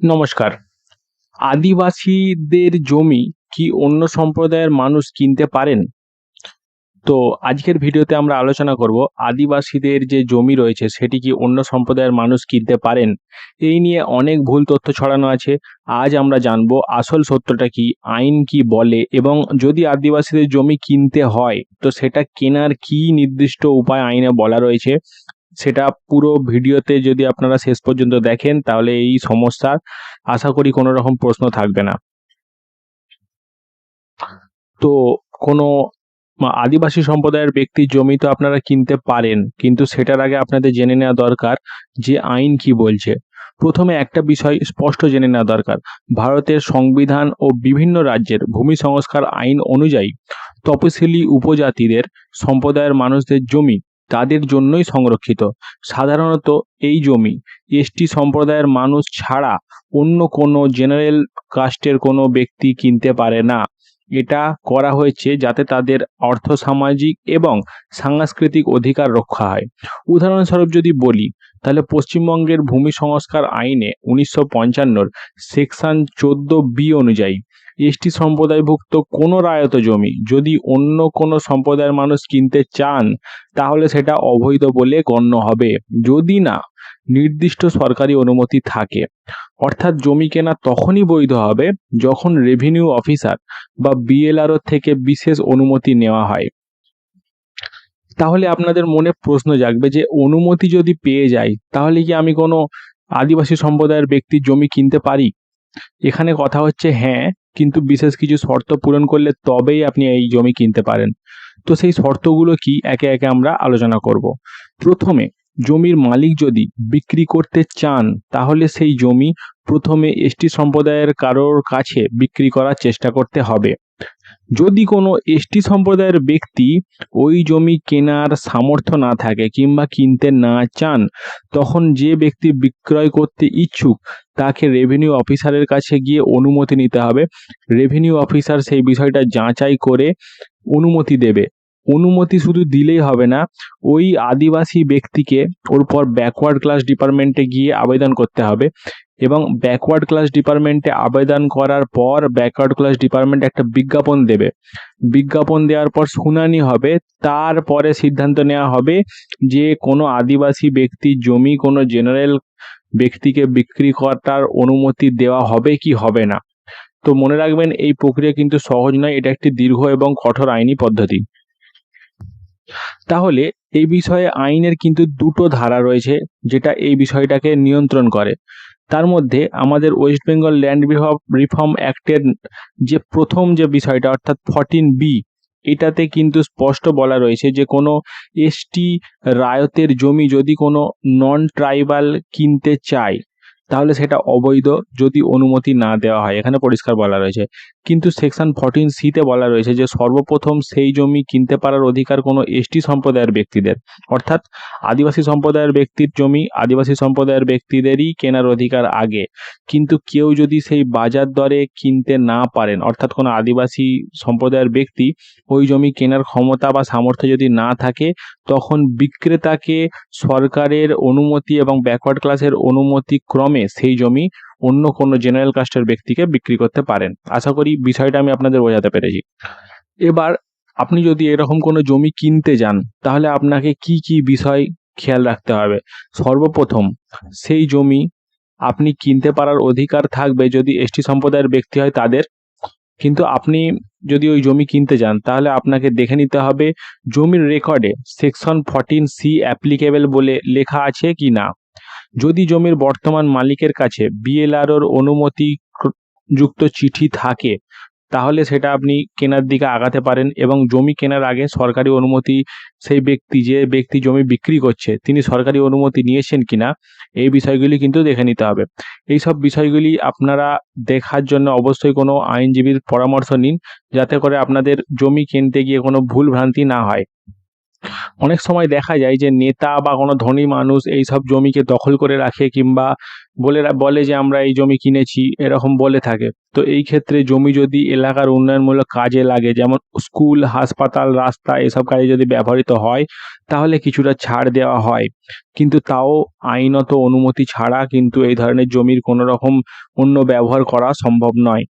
নমস্কার। আদিবাসীদের জমি কি অন্য সম্প্রদায়ের মানুষ কিনতে পারেন? তো আজকের ভিডিওতে আমরা আলোচনা করব আদিবাসীদের যে জমি রয়েছে, সেটি কি অন্য সম্প্রদায়ের মানুষ কিনতে পারেন? এই নিয়ে অনেক ভুল তথ্য ছড়ানো আছে। আজ আমরা জানব আসল সত্যটা কি, আইন কি বলে, এবং যদি আদিবাসীদের জমি কিনতে হয়, তো সেটা কেনার কি নির্দিষ্ট উপায় আইনে বলা রয়েছে? সেটা পুরো ভিডিওতে যদি আপনারা শেষ পর্যন্ত দেখেন, তাহলে এই সমস্যার আশা করি কোনো রকম প্রশ্ন থাকবে না। তো কোনো আদিবাসী সম্প্রদায়ের ব্যক্তির জমি তো আপনারা কিনতে পারেন, কিন্তু সেটার আগে আপনাদের জেনে নেওয়া দরকার যে আইন কি বলছে। প্রথমে একটা বিষয় স্পষ্ট জেনে নেওয়া দরকার। ভারতের সংবিধান ও বিভিন্ন রাজ্যের ভূমি সংস্কার আইন অনুযায়ী তপশিলি উপজাতিদের সম্প্রদায়ের মানুষদের জমি তাদের জন্যই সংরক্ষিত। সাধারণত এই জমি এসটি সম্প্রদায়ের মানুষ ছাড়া অন্য কোনো জেনারেল কাস্টের কোনো ব্যক্তি কিনতে পারে না। এটা করা হয়েছে যাতে তাদের অর্থ সামাজিক এবং সাংস্কৃতিক অধিকার রক্ষা হয়। উদাহরণস্বরূপ যদি বলি, তাহলে পশ্চিমবঙ্গের ভূমি সংস্কার আইনে উনিশশো পঞ্চান্নর সেকশন চোদ্দ বি অনুযায়ী এসটি সম্প্রদায়ভুক্ত কোনো রায়ত জমি যদি অন্য কোনো সম্প্রদায়ের মানুষ কিনতে চান, তাহলে সেটা অবৈধ বলে গণ্য হবে। যদি না, নির্দিষ্ট সরকারি অনুমতি থাকে। অর্থাৎ জমি কেনা তখনই বৈধ হবে যখন রেভিনিউ অফিসার বা বিএলআরও থেকে বিশেষ অনুমতি নেওয়া হয়। তাহলে আপনাদের মনে প্রশ্ন জাগবে যে, অনুমতি যদি পেয়ে যাই তাহলে কি আমি কোনো আদিবাসী সম্প্রদায়ের ব্যক্তির জমি কিনতে পারি? এখানে কথা হচ্ছে হ্যাঁ কিন্তু বিশেষ কিছু শর্ত পূরণ করলে তবেই আপনি এই জমি কিনতে পারেন। তো সেই শর্তগুলো কি একে একে আমরা আলোচনা করব। প্রথমে, জমির মালিক যদি বিক্রি করতে চান, তাহলে সেই জমি প্রথমে এসটি সম্প্রদায়ের কারোর কাছে বিক্রি করার চেষ্টা করতে হবে। যদি কোনো এসটি সম্প্রদায়ের ব্যক্তি ওই জমি কেনার সামর্থ্য না থাকে কিংবা কিনতে না চান, তখন যে ব্যক্তি বিক্রয় করতে ইচ্ছুক, তাকে রেভিনিউ অফিসারের কাছে গিয়ে অনুমতি নিতে হবে। রেভিনিউ অফিসার সেই বিষয়টা যাচাই করে অনুমতি দেবে। অনুমতি শুধু দিলেই হবে না, ওই আদিবাসী ব্যক্তিকে ওর পর ব্যাকওয়ার্ড ক্লাস ডিপার্টমেন্টে গিয়ে আবেদন করতে হবে। এবং ব্যাকওয়ার্ড ক্লাস ডিপার্টমেন্টে আবেদন করার পর ব্যাকওয়ার্ড ক্লাস ডিপার্টমেন্ট একটা বিজ্ঞাপন দেবে। বিজ্ঞাপন দেওয়ার পর শুনানি হবে, তারপরে সিদ্ধান্ত নেওয়া হবে যে কোনো আদিবাসী ব্যক্তি জমি কোনো জেনারেল ব্যক্তিকে বিক্রি করার অনুমতি দেওয়া হবে কি হবে না। তো মনে রাখবেন, এই প্রক্রিয়া কিন্তু সহজ নয়, এটা একটি দীর্ঘ এবং কঠোর আইনি পদ্ধতি। তাহলে এই বিষয়ে আইনের কিন্তু দুটো ধারা রয়েছে, যেটা এই বিষয়টাকে নিয়ন্ত্রণ করে। তার মধ্যে আমাদের ওয়েস্ট বেঙ্গল ল্যান্ড রিফর্ম অ্যাক্টের যে প্রথম যে বিষয়টা, অর্থাৎ ফর্টিন বি এটাতে কিন্তু স্পষ্ট বলা রয়েছে যে কোনো এসটি রায়তের জমি যদি কোনো নন ট্রাইবাল কিনতে চায়, তাহলে সেটা অবৈধ যদি অনুমতি না দেওয়া হয়। এখানে পরিষ্কার বলা রয়েছে। কিন্তু সেকশন ফর্টিন সিতে বলা রয়েছে যে সর্বপ্রথম সেই জমি কিনতে পারার অধিকার কোনো এসটি সম্প্রদায়ের ব্যক্তিদের। অর্থাৎ আদিবাসী সম্প্রদায়ের ব্যক্তির জমি আদিবাসী সম্প্রদায়ের ব্যক্তিদেরই কেনার অধিকার আগে। কিন্তু কেউ যদি সেই বাজার দরে কিনতে না পারেন, অর্থাৎ কোনো আদিবাসী সম্প্রদায়ের ব্যক্তি ওই জমি কেনার ক্ষমতা বা সামর্থ্য যদি না থাকে, তখন বিক্রেতাকে সরকারের অনুমতি এবং ব্যাকওয়ার্ড ক্লাসের অনুমতি ক্রমে সেই জমি অন্য কোনো জেনারেল কাস্টের ব্যক্তিকে বিক্রি করতে পারেন। আশা করি বিষয়টা আমি আপনাদের বোঝাতে পেরেছি। এবার আপনি যদি এরকম কোনো জমি কিনতে যান, তাহলে আপনাকে কি কি বিষয় খেয়াল রাখতে হবে? সর্বপ্রথম, সেই জমি আপনি কিনতে পারার অধিকার থাকবে যদি এসটি সম্প্রদায়ের ব্যক্তি হয় তাদের। কিন্তু আপনি যদি ওই জমি কিনতে যান, তাহলে আপনাকে দেখে নিতে হবে জমির রেকর্ডে সেকশন ফর্টিন সি অ্যাপ্লিকেবল বলে লেখা আছে কি না যদি জমির বর্তমান মালিকের কাছে বিএলআরওর অনুমতি যুক্ত চিঠি থাকে, তাহলে সেটা আপনি কেনার দিকে আগাতে পারেন এবং জমি কেনার আগে সরকারি অনুমতি, সেই ব্যক্তি যে ব্যক্তি জমি বিক্রি করছে, তিনি সরকারি অনুমতি নিয়েছেন কিনা, এই বিষয়গুলি কিন্তু দেখে নিতে হবে। এই সব বিষয়গুলি আপনারা দেখার জন্য অবশ্যই কোনো আইনজীবীর পরামর্শ নিন, যাতে করে আপনাদের জমি কিনতে গিয়ে কোনো ভুল ভ্রান্তি না হয়। অনেক সময় দেখা যায় যে নেতা বা কোনো ধনী মানুষ এই সব জমিকে দখল করে রাখে কিংবা বলে বলে যে আমরা এই জমি কিনেছি, এরকম বলে থাকে। তো এই ক্ষেত্রে জমি যদি এলাকার উন্নয়নমূলক কাজে লাগে, যেমন স্কুল, হাসপাতাল, রাস্তা, এসব কাজে যদি ব্যবহৃত হয়, তাহলে কিছুটা ছাড় দেওয়া হয়। কিন্তু তাও আইনত অনুমতি ছাড়া কিন্তু এই ধরনের জমির কোনো রকম অন্য ব্যবহার করা সম্ভব নয়।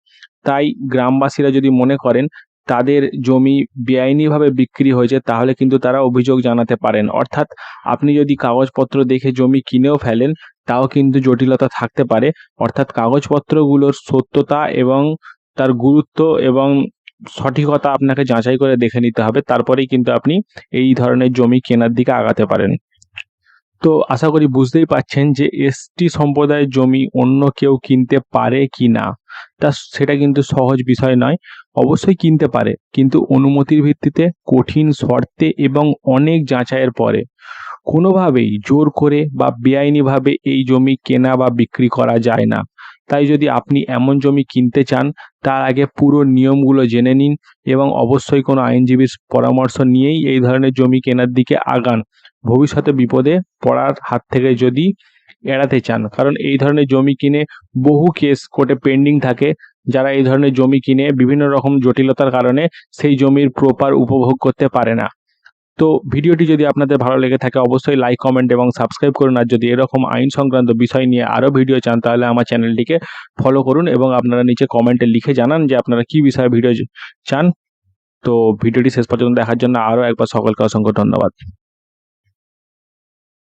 তাই গ্রামবাসীরা যদি মনে করেন তাদের জমি বেআইনিভাবে বিক্রি হয়েছে, তাহলে কিন্তু তারা অভিযোগ জানাতে পারেন। অর্থাৎ আপনি যদি কাগজপত্র দেখে জমি কিনেও ফেলেন, তাও কিন্তু জটিলতা থাকতে পারে। অর্থাৎ কাগজপত্রগুলোর সত্যতা এবং তার গুরুত্ব এবং সঠিকতা আপনাকে যাচাই করে দেখে নিতে হবে। তারপরেই কিন্তু আপনি এই ধরনের জমি কেনার দিকে আগাতে পারেন। তো আশা করি বুঝতেই পাচ্ছেন যে এসটি সম্প্রদায়ের জমি অন্য কেউ কিনতে পারে কি না। তা সেটা কিন্তু সহজ বিষয় নয়। অবশ্যই কিনতে পারে, কিন্তু অনুমতির ভিত্তিতে, কঠিন শর্তে এবং অনেক যাচাইয়ের পরে। কোনোভাবেই জোর করে বা বেআইনিভাবে এই জমি কেনা বা বিক্রি করা যায় না। তাই যদি আপনি এমন জমি কিনতে চান, তার আগে পুরো নিয়মগুলো জেনে নিন এবং অবশ্যই কোনো আইনজীবীর পরামর্শ নিয়েই এই ধরনের জমি কেনার দিকে আগান। ভবিষ্যতে বিপদে পড়ার হাত থেকে যদি এড়াতে চান, কারণ এই ধরনের জমি কিনে বহু কেস কোর্টে পেন্ডিং থাকে। যারা এই ধরনের জমি কিনে বিভিন্ন রকম জটিলতার কারণে সেই জমির প্রপার উপভোগ করতে পারে না। তো ভিডিওটি যদি আপনাদের ভালো লেগে থাকে, অবশ্যই লাইক কমেন্ট এবং সাবস্ক্রাইব করুন। আর যদি এরকম আইন সংক্রান্ত বিষয় নিয়ে আরও ভিডিও চান, তাহলে আমার চ্যানেলটিকে ফলো করুন এবং আপনারা নিচে কমেন্টে লিখে জানান যে আপনারা কি বিষয়ে ভিডিও চান। তো ভিডিওটি শেষ পর্যন্ত দেখার জন্য আরও একবার সকলকে অসংখ্য ধন্যবাদ।